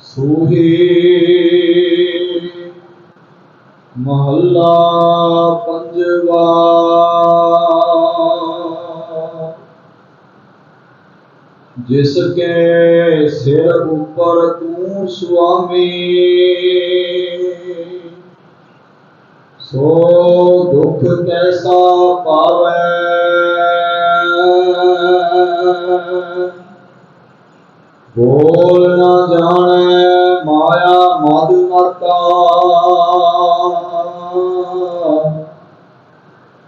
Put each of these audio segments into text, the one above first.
सोहे। महला पंजवा। जिसके सिर ऊपर तू स्वामी सो दुख कैसा पावे। बोल न जाने माया मद मता।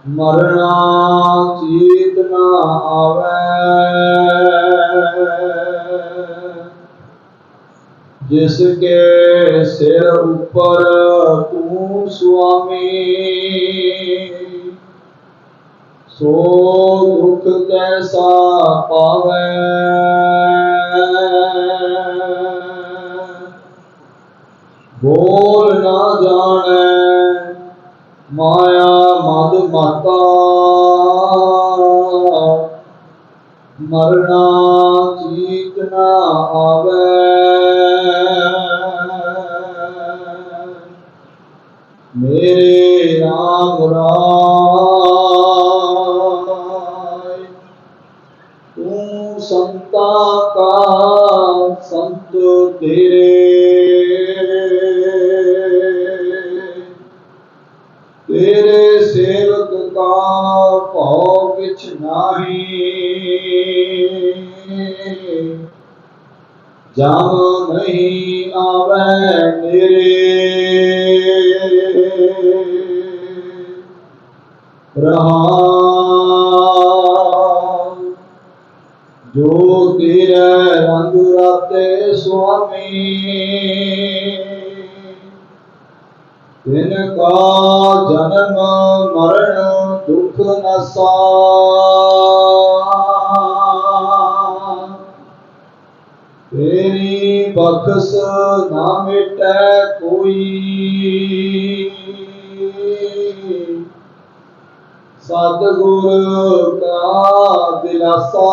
मरना चीत न आवे। जिसके सिर ऊपर तू स्वामी। सो दुख कैसा पावे। ਕੈਸਾ ਬੋਲ ਨਾ ਜਾਣੈ। ਮਾਇਆ ਮਦ ਮਾਤਾ। ਮਰਨਾ ਚੀਤ ਨਾ ਆਵੈ। ਮੇਰੇ ਰਾਮ ਰਾਏ, ਤੂੰ ਸੰਤਾ ਕਾ ਸੰਤ ਤੇਰੇ। तेरे सेवक का भाव किछ नाही। नहीं आवे मेरे। जो तेरे रंग राते स्वामी। ਤਿਨ ਕਾ ਜਨਮ ਮਰਨ ਦੁਖ ਨਸਾ ਤੇਰੀ ਬਖਸ਼ ਨਾ ਮਿਟੈ ਕੋਈ। ਸਤਿਗੁਰ ਕਾ ਦਿਲਾਸਾ।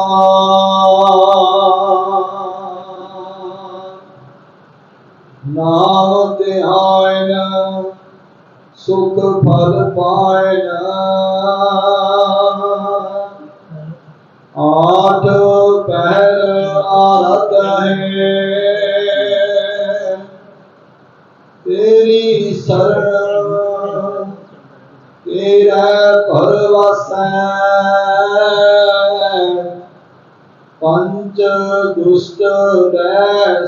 ਨਾਮ ਧਿਆਨ सुख फल पाया आठ पहर आरत है तेरी शरण तेरा भरवस पंच दुष्ट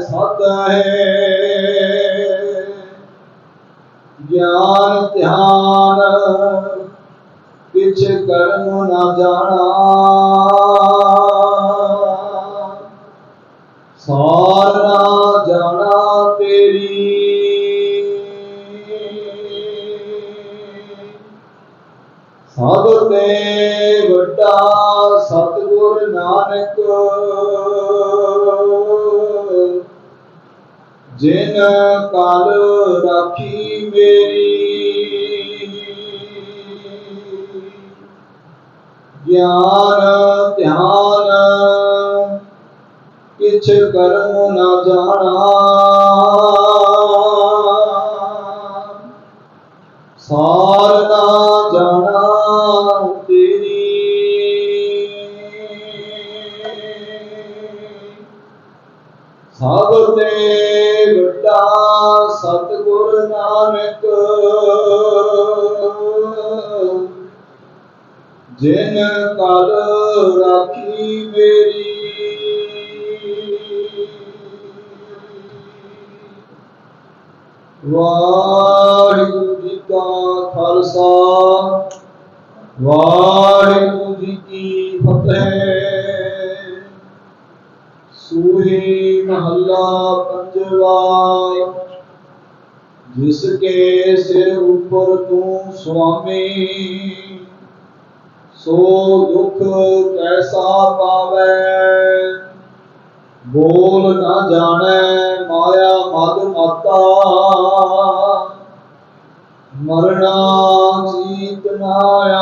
सत है। ज्ञान ध्यान किछ कर्म न जाना। सार जाना तेरी। सब ते बड़ा सतगुरु नानक। ਜਿਨ ਕਲ ਰਾਖੀ ਮੇਰੀ, ਗਿਆਨ, ਧਿਆਨ, ਕਿਛ ਕਰਮ ਨਾ ਜਾਣਾ। ਸਾਰ ਨਾ ਜਾਣਾ ਤੇਰੀ। ਸਭ ਤੇ ਵੱਡਾ ਸਤਿਗੁਰ ਨਾਨਕ। ਜਿਨ ਕਲ ਰਾਖੀ ਮੇਰੀ। ਵਾਹਿਗੁਰੂ ਜੀ ਕਾ ਖਾਲਸਾ। ਵਾਹਿਗੁਰੂ महला पंजवा जिसके सिर ऊपर तू स्वामी, सो दुख कैसा पावे? बोल न जाने माया मद माता मरना जीत माया